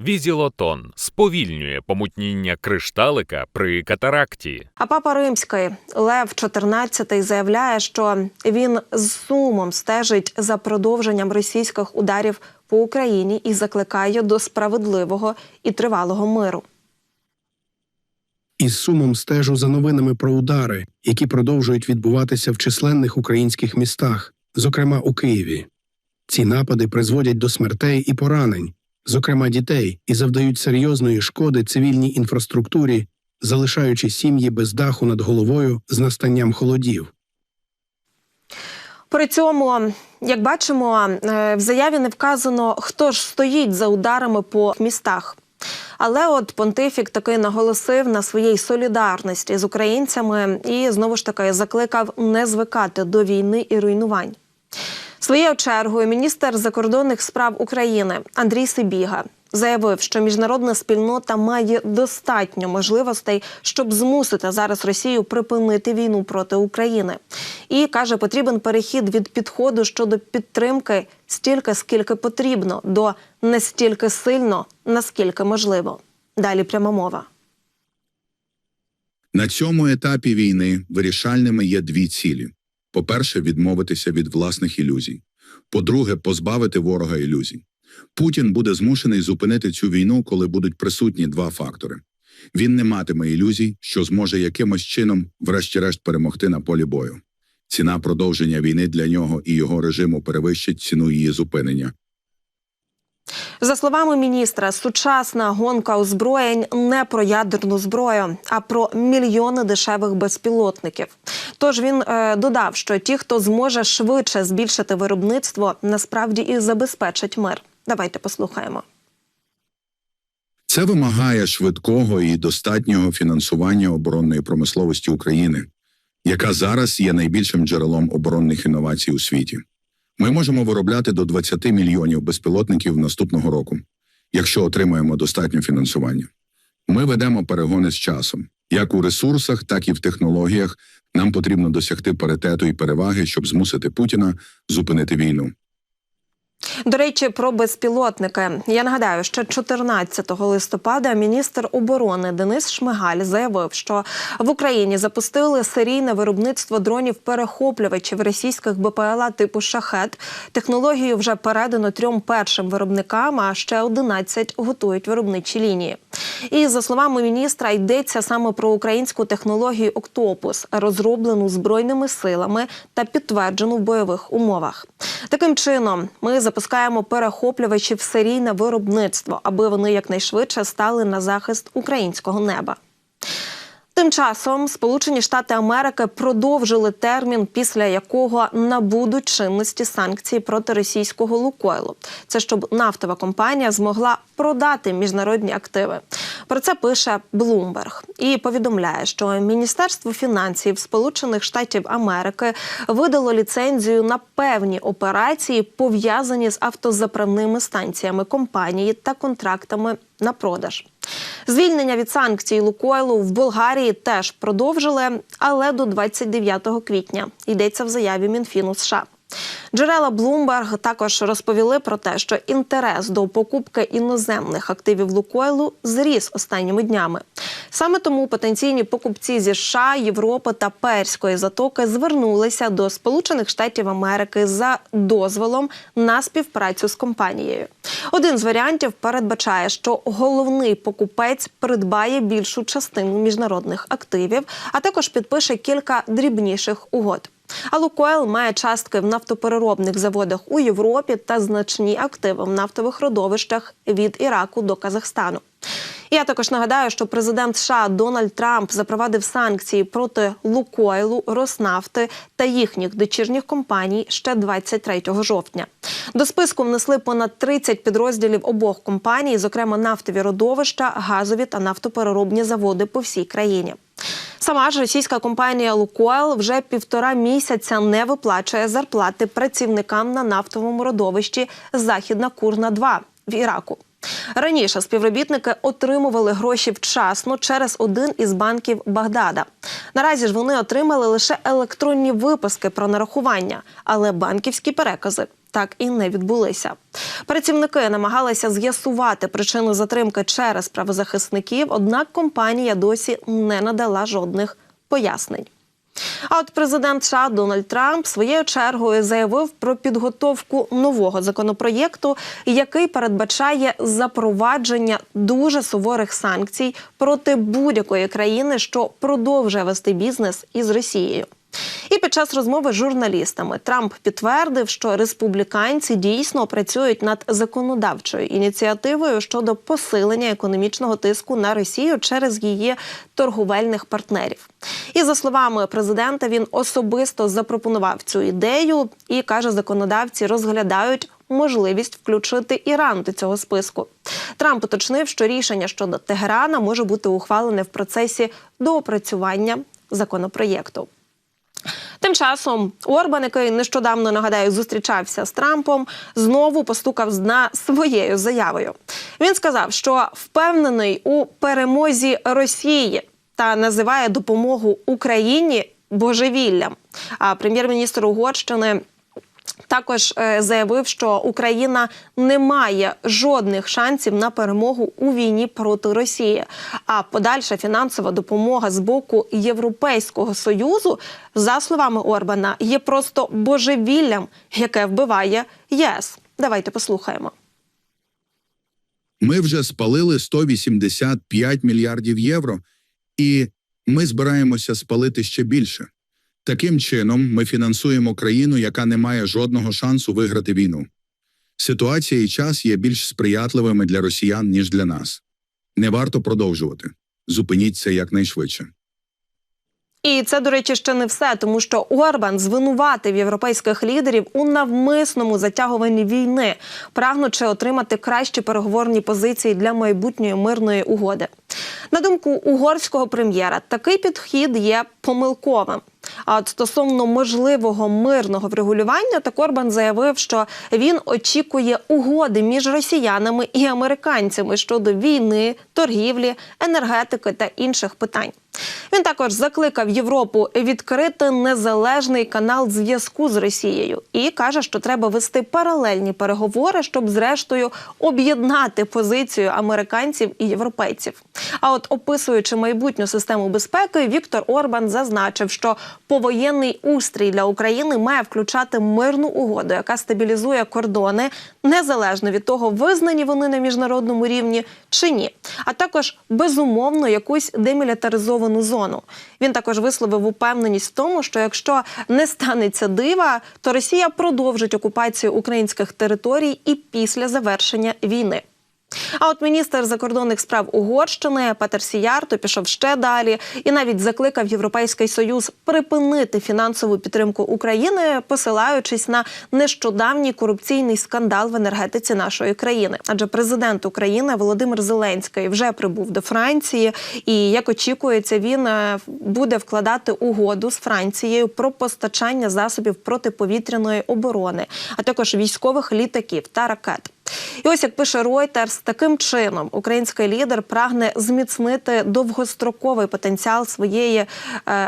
Візілотон сповільнює помутніння кришталика при катаракті. А папа римський Лев XIV заявляє, що він з сумом стежить за продовженням російських ударів по Україні і закликає до справедливого і тривалого миру. Із сумом стежу за новинами про удари, які продовжують відбуватися в численних українських містах, зокрема у Києві. Ці напади призводять до смертей і поранень, зокрема дітей, і завдають серйозної шкоди цивільній інфраструктурі, залишаючи сім'ї без даху над головою з настанням холодів. При цьому, як бачимо, е, в заяві не вказано, хто ж стоїть за ударами по містах. Але от понтифік таки наголосив на своїй солідарності з українцями і знову ж таки закликав не звикати до війни і руйнувань. Своєю чергою міністр закордонних справ України Андрій Сибіга заявив, що міжнародна спільнота має достатньо можливостей, щоб змусити зараз Росію припинити війну проти України. І каже, потрібен перехід від підходу щодо підтримки стільки, скільки потрібно, до не стільки сильно, наскільки можливо. Далі пряма мова. На цьому етапі війни вирішальними є дві цілі: по-перше, відмовитися від власних ілюзій. По-друге, позбавити ворога ілюзій. Путін буде змушений зупинити цю війну, коли будуть присутні два фактори. Він не матиме ілюзій, що зможе якимось чином, врешті-решт, перемогти на полі бою. Ціна продовження війни для нього і його режиму перевищить ціну її зупинення. За словами міністра, сучасна гонка озброєнь не про ядерну зброю, а про мільйони дешевих безпілотників. Тож він е, додав, що ті, хто зможе швидше збільшити виробництво, насправді і забезпечать мир. Давайте послухаємо. Це вимагає швидкого і достатнього фінансування оборонної промисловості України, яка зараз є найбільшим джерелом оборонних інновацій у світі. Ми можемо виробляти до 20 мільйонів безпілотників наступного року, якщо отримаємо достатньо фінансування. Ми ведемо перегони з часом. Як у ресурсах, так і в технологіях нам потрібно досягти паритету і переваги, щоб змусити Путіна зупинити війну. До речі, про безпілотники. Я нагадаю, що 14 листопада міністр оборони Денис Шмигаль заявив, що в Україні запустили серійне виробництво дронів-перехоплювачів російських БПЛА типу Шахет. Технологію вже передано трьом першим виробникам, а ще 11 готують виробничі лінії. І за словами міністра, йдеться саме про українську технологію Октопус, розроблену збройними силами та підтверджену в бойових умовах. Таким чином, ми запускаємо перехоплювачі в серійне виробництво, аби вони якнайшвидше стали на захист українського неба. Тим часом Сполучені Штати Америки продовжили термін, після якого набудуть чинності санкції проти російського Лукойлу. Це щоб нафтова компанія змогла продати міжнародні активи. Про це пише Bloomberg і повідомляє, що Міністерство фінансів Сполучених Штатів Америки видало ліцензію на певні операції, пов'язані з автозаправними станціями компанії та контрактами на продаж. Звільнення від санкцій Лукойлу в Болгарії теж продовжили, але до 29 квітня йдеться в заяві Мінфіну США. Джерела Bloomberg також розповіли про те, що інтерес до покупки іноземних активів Лукойлу зріс останніми днями. Саме тому потенційні покупці зі США, Європи та Перської затоки звернулися до Сполучених Штатів Америки за дозволом на співпрацю з компанією. Один з варіантів передбачає, що головний покупець придбає більшу частину міжнародних активів, а також підпише кілька дрібніших угод. А Лукойл має частки в нафтопереробних заводах у Європі та значні активи в нафтових родовищах від Іраку до Казахстану. Я також нагадаю, що президент США Дональд Трамп запровадив санкції проти Лукойлу, Роснафти та їхніх дочірніх компаній ще 23 жовтня. До списку внесли понад 30 підрозділів обох компаній, зокрема нафтові родовища, газові та нафтопереробні заводи по всій країні. Сама ж російська компанія Лукойл вже півтора місяця не виплачує зарплати працівникам на нафтовому родовищі Західна Курна 2 в Іраку. Раніше співробітники отримували гроші вчасно через один із банків Багдада. Наразі ж вони отримали лише електронні виписки про нарахування, але банківські перекази так і не відбулися. Працівники намагалися з'ясувати причину затримки через правозахисників, однак компанія досі не надала жодних пояснень. А от президент США Дональд Трамп своєю чергою заявив про підготовку нового законопроєкту, який передбачає запровадження дуже суворих санкцій проти будь-якої країни, що продовжує вести бізнес із Росією. Під час розмови з журналістами Трамп підтвердив, що республіканці дійсно працюють над законодавчою ініціативою щодо посилення економічного тиску на Росію через її торговельних партнерів. І за словами президента, він особисто запропонував цю ідею і каже, законодавці розглядають. Можливість включити Іран до цього списку. Трамп уточнив, що рішення щодо Тегерана може бути ухвалене в процесі доопрацювання законопроєкту. Тим часом Орбан, який нещодавно нагадаю, зустрічався з Трампом, знову постукав з дна своєю заявою. Він сказав, що впевнений у перемозі Росії та називає допомогу Україні божевіллям. А прем'єр-міністр Угорщини. Також е, заявив, що Україна не має жодних шансів на перемогу у війні проти Росії. А подальша фінансова допомога з боку Європейського союзу, за словами Орбана, є просто божевіллям, яке вбиває ЄС. Давайте послухаємо. Ми вже спалили 185 мільярдів євро, і ми збираємося спалити ще більше. Таким чином, ми фінансуємо країну, яка не має жодного шансу виграти війну. Ситуація і час є більш сприятливими для росіян, ніж для нас. Не варто продовжувати. Зупиніть це якнайшвидше. І це, до речі, ще не все, тому що Орбан звинуватив європейських лідерів у навмисному затягуванні війни, прагнучи отримати кращі переговорні позиції для майбутньої мирної угоди. На думку угорського прем'єра, такий підхід є помилковим. А от стосовно можливого мирного врегулювання, так Орбан заявив, що він очікує угоди між росіянами і американцями щодо війни, торгівлі, енергетики та інших питань. Він також закликав Європу відкрити незалежний канал зв'язку з Росією і каже, що треба вести паралельні переговори, щоб зрештою об'єднати позицію американців і європейців. А от описуючи майбутню систему безпеки, Віктор Орбан зазначив, що повоєнний устрій для України має включати мирну угоду, яка стабілізує кордони незалежно від того, визнані вони на міжнародному рівні чи ні, а також безумовно якусь демілітаризовану зону. Він також висловив упевненість в тому, що якщо не станеться дива, то Росія продовжить окупацію українських територій і після завершення війни. А от міністр закордонних справ Угорщини Петер Сіярто пішов ще далі і навіть закликав Європейський Союз припинити фінансову підтримку України, посилаючись на нещодавній корупційний скандал в енергетиці нашої країни. Адже президент України Володимир Зеленський вже прибув до Франції, і як очікується, він е, буде вкладати угоду з Францією про постачання засобів протиповітряної оборони, а також військових літаків та ракет. І ось як пише Reuters, таким чином український лідер прагне зміцнити довгостроковий потенціал своєї е,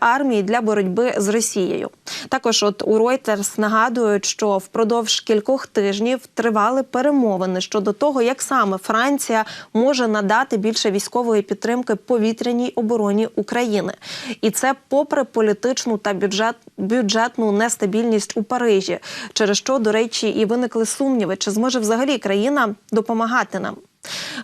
армії для боротьби з Росією. Також, от у Reuters нагадують, що впродовж кількох тижнів тривали перемовини щодо того, як саме Франція може надати більше військової підтримки повітряній обороні України, і це попри політичну та бюджет, бюджетну нестабільність у Парижі, через що, до речі, і виникли сумніви, чи зможе взагалі країна допомагати нам.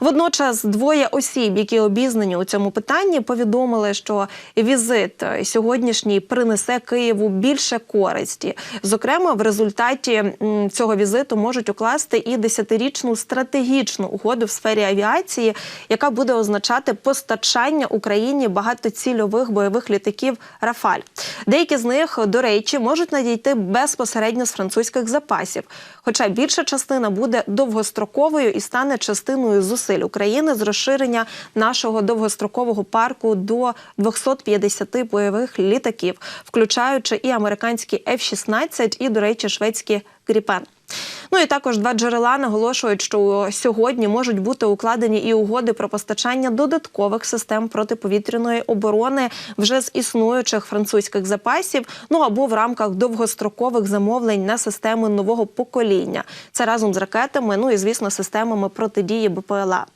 Водночас двоє осіб, які обізнані у цьому питанні, повідомили, що візит сьогоднішній принесе Києву більше користі. Зокрема, в результаті цього візиту можуть укласти і десятирічну стратегічну угоду в сфері авіації, яка буде означати постачання Україні багатоцільових бойових літаків Рафаль. Деякі з них, до речі, можуть надійти безпосередньо з французьких запасів. Хоча більша частина буде довгостроковою і стане частиною зусиль України з розширення нашого довгострокового парку до 250 бойових літаків, включаючи і американські F-16, і, до речі, шведські Гріпен. Ну і також два джерела наголошують, що сьогодні можуть бути укладені і угоди про постачання додаткових систем протиповітряної оборони вже з існуючих французьких запасів, ну або в рамках довгострокових замовлень на системи нового покоління. Це разом з ракетами, ну і звісно, системами протидії БПЛА.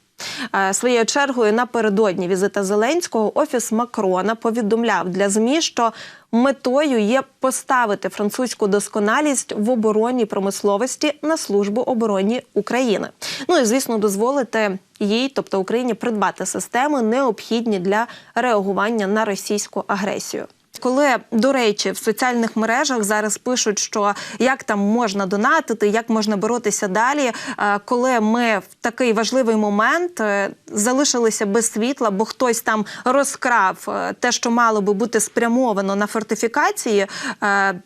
Е, Своєю чергою напередодні візита Зеленського офіс Макрона повідомляв для змі, що метою є поставити французьку досконалість в оборонній промисловості на службу обороні України. Ну і звісно, дозволити їй, тобто Україні, придбати системи, необхідні для реагування на російську агресію. Коли, до речі, в соціальних мережах зараз пишуть, що як там можна донатити, як можна боротися далі, е, коли ми в такий важливий момент е, залишилися без світла, бо хтось там розкрав е, те, що мало би бути спрямовано на фортифікації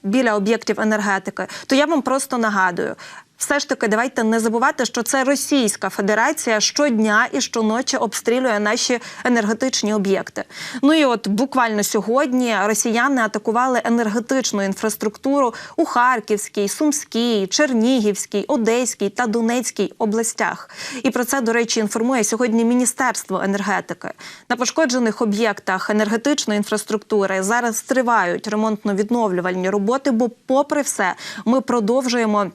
біля об'єктів енергетики, то я вам просто нагадую. Все ж таки, давайте не забувати, що це Російська Федерація щодня і щоночі обстрілює наші енергетичні об'єкти. Ну і от буквально сьогодні росіяни атакували енергетичну інфраструктуру у Харківській, Сумській, Чернігівській, Одеській та Донецькій областях. І про це, до речі, інформує сьогодні Міністерство енергетики. На пошкоджених об'єктах енергетичної інфраструктури зараз тривають ремонтно-відновлювальні роботи, бо, попри все, ми продовжуємо.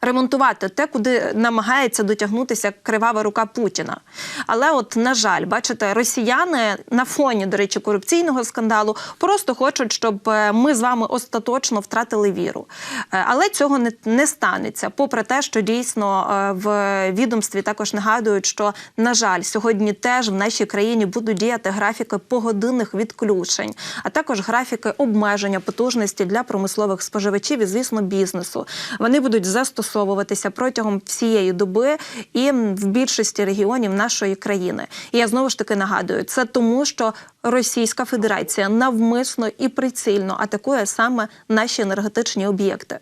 Ремонтувати те, куди намагається дотягнутися кривава рука Путіна. Але, от, на жаль, бачите, росіяни на фоні, до речі, корупційного скандалу просто хочуть, щоб е, ми з вами остаточно втратили віру. Е, Але цього не, не станеться. Попри те, що дійсно е, в відомстві також нагадують, що на жаль, сьогодні теж в нашій країні будуть діяти графіки погодинних відключень, а також графіки обмеження потужності для промислових споживачів і, звісно, бізнесу. Вони будуть застосовуватися протягом всієї доби і в більшості регіонів нашої країни. І я знову ж таки нагадую, це тому, що Російська Федерація навмисно і прицільно атакує саме наші енергетичні об'єкти.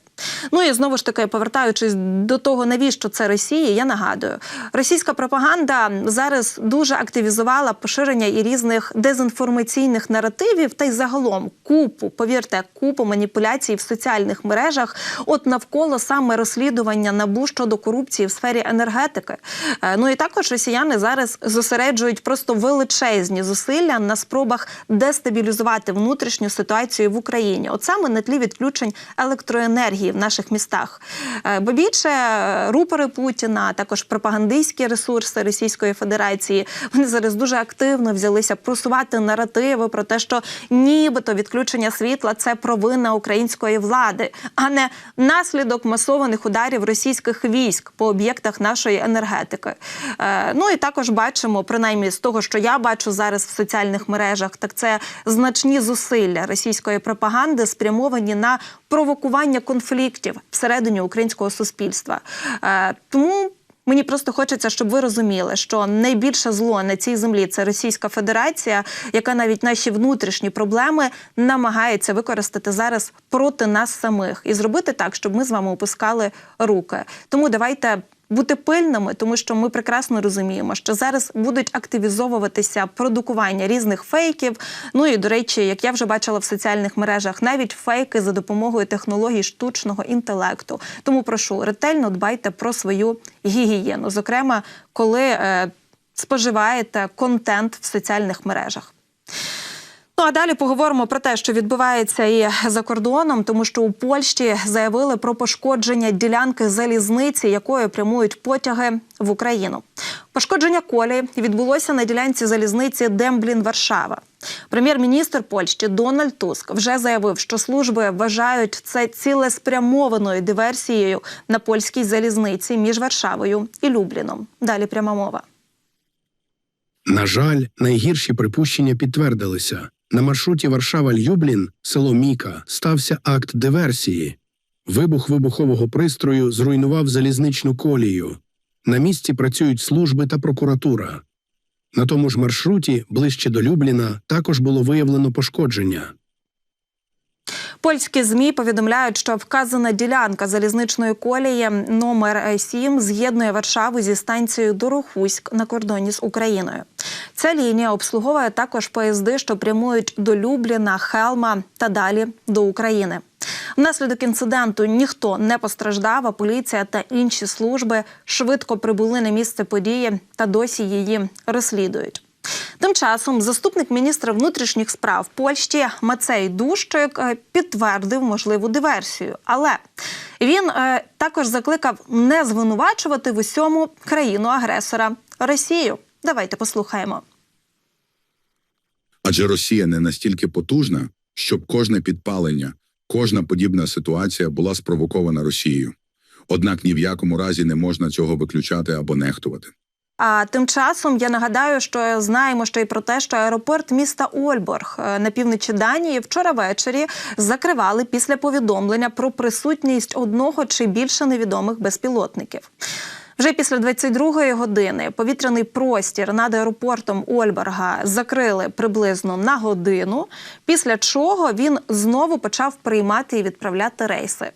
Ну і знову ж таки, повертаючись до того, навіщо це Росії, я нагадую, російська пропаганда зараз дуже активізувала поширення і різних дезінформаційних наративів, та й загалом купу, повірте, купу маніпуляцій в соціальних мережах, от навколо саме розслідування набу щодо корупції в сфері енергетики. Е, Ну і також росіяни зараз зосереджують просто величезні зусилля на спробах дестабілізувати внутрішню ситуацію в Україні, от саме на тлі відключень електроенергії в наших містах. Е, Бо більше е, рупори Путіна, також пропагандистські ресурси Російської Федерації, вони зараз дуже активно взялися просувати наративи про те, що нібито відключення світла це провина української влади, а не наслідок масованих ударів російських військ по об'єктах нашої енергетики. Е, Ну і також бачимо, принаймні з того, що я бачу зараз в соціальних мережах, так це значні зусилля російської пропаганди спрямовані на провокування конфліктів всередині українського суспільства. Е, Тому. Мені просто хочеться, щоб ви розуміли, що найбільше зло на цій землі це Російська Федерація, яка навіть наші внутрішні проблеми намагається використати зараз проти нас самих і зробити так, щоб ми з вами опускали руки. Тому давайте. Бути пильними, тому що ми прекрасно розуміємо, що зараз будуть активізовуватися продукування різних фейків. Ну і до речі, як я вже бачила в соціальних мережах, навіть фейки за допомогою технологій штучного інтелекту. Тому прошу ретельно дбайте про свою гігієну, зокрема, коли е, споживаєте контент в соціальних мережах. Ну а далі поговоримо про те, що відбувається і за кордоном, тому що у Польщі заявили про пошкодження ділянки залізниці, якою прямують потяги в Україну. Пошкодження колії відбулося на ділянці залізниці Демблін Варшава. Прем'єр-міністр Польщі Дональд Туск вже заявив, що служби вважають це цілеспрямованою диверсією на польській залізниці між Варшавою і Любліном. Далі пряма мова. На жаль, найгірші припущення підтвердилися. На маршруті Варшава-Люблін, село Міка, стався акт диверсії. Вибух вибухового пристрою зруйнував залізничну колію. На місці працюють служби та прокуратура. На тому ж маршруті, ближче до Любліна, також було виявлено пошкодження. Польські змі повідомляють, що вказана ділянка залізничної колії номер 7 з'єднує Варшаву зі станцією Дорохуськ на кордоні з Україною. Ця лінія обслуговує також поїзди, що прямують до Любліна, Хелма та далі до України. Внаслідок інциденту ніхто не постраждав, а поліція та інші служби швидко прибули на місце події та досі її розслідують. Тим часом заступник міністра внутрішніх справ Польщі Мацей Дущик е, підтвердив можливу диверсію, але він е, також закликав не звинувачувати в усьому країну-агресора Росію. Давайте послухаємо. Адже Росія не настільки потужна, щоб кожне підпалення, кожна подібна ситуація була спровокована Росією. Однак ні в якому разі не можна цього виключати або нехтувати. А тим часом я нагадаю, що знаємо ще й про те, що аеропорт міста Ольборг е, на півночі Данії вчора ввечері закривали після повідомлення про присутність одного чи більше невідомих безпілотників. Вже після 22-ї години повітряний простір над аеропортом Ольберга закрили приблизно на годину, після чого він знову почав приймати і відправляти рейси.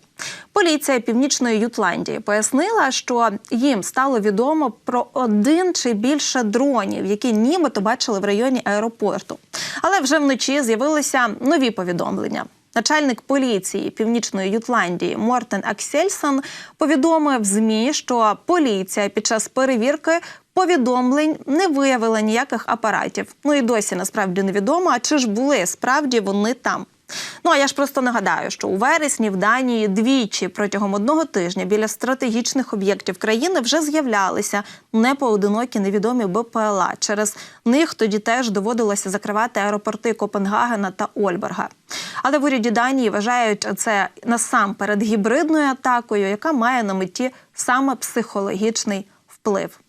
Поліція Північної Ютландії пояснила, що їм стало відомо про один чи більше дронів, які нібито бачили в районі аеропорту. Але вже вночі з'явилися нові повідомлення. Начальник поліції Північної Ютландії Мортен Аксельсон повідомив ЗМІ, що поліція під час перевірки повідомлень не виявила ніяких апаратів. Ну і досі насправді невідомо, а чи ж були справді вони там. Ну а я ж просто нагадаю, що у вересні в Данії двічі протягом одного тижня біля стратегічних об'єктів країни вже з'являлися непоодинокі невідомі БПЛА. Через них тоді теж доводилося закривати аеропорти Копенгагена та Ольберга. Але в уряді Данії вважають це насамперед гібридною атакою, яка має на меті саме психологічний вплив.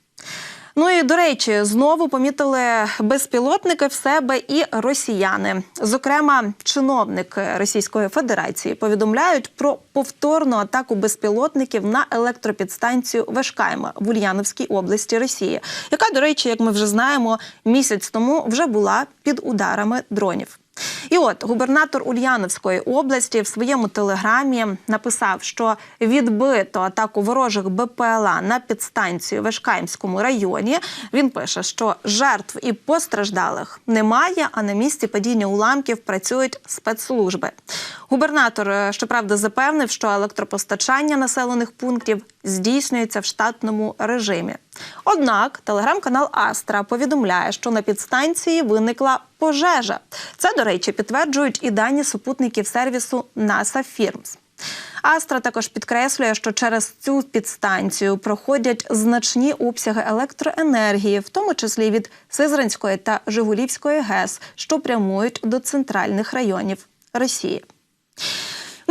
Ну і до речі, знову помітили безпілотники в себе і росіяни. Зокрема, чиновники Російської Федерації повідомляють про повторну атаку безпілотників на електропідстанцію Вешкайма в Ульяновській області Росії, яка, до речі, як ми вже знаємо, місяць тому вже була під ударами дронів. І от губернатор Ульяновської області в своєму телеграмі написав, що відбито атаку ворожих БПЛА на підстанцію в Ешкаймському районі. Він пише, що жертв і постраждалих немає, а на місці падіння уламків працюють спецслужби. Губернатор, е, щоправда, запевнив, що електропостачання населених пунктів здійснюється в штатному режимі. Однак телеграм-канал Астра повідомляє, що на підстанції виникла пожежа. Це, до речі, підтверджують і дані супутників сервісу NASA Firms. Астра також підкреслює, що через цю підстанцію проходять значні обсяги електроенергії, в тому числі від Сизранської та Жигулівської ГЕС, що прямують до центральних районів Росії.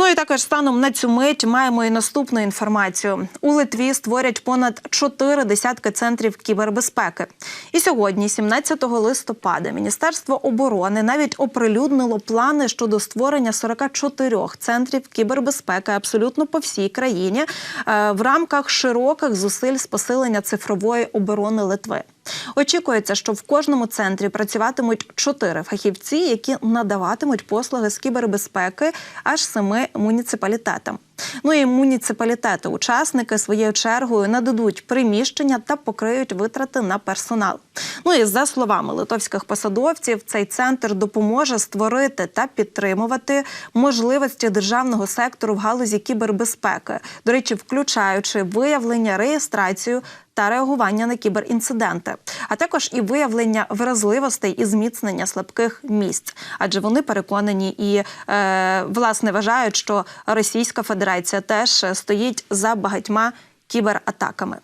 Ну і також станом на цю мить маємо і наступну інформацію. У Литві створять понад чотири десятки центрів кібербезпеки. І сьогодні, 17 листопада, Міністерство оборони навіть оприлюднило плани щодо створення 44 центрів кібербезпеки абсолютно по всій країні е, в рамках широких зусиль з посилення цифрової оборони Литви. Очікується, що в кожному центрі працюватимуть чотири фахівці, які надаватимуть послуги з кібербезпеки аж семи муніципалітетам. Ну і муніципалітети, учасники своєю чергою нададуть приміщення та покриють витрати на персонал. Ну і за словами литовських посадовців, цей центр допоможе створити та підтримувати можливості державного сектору в галузі кібербезпеки, до речі, включаючи виявлення, реєстрацію. Та реагування на кіберінциденти, а також і виявлення вразливостей і зміцнення слабких місць, адже вони переконані і е, власне вважають, що Російська Федерація теж стоїть за багатьма кібератаками.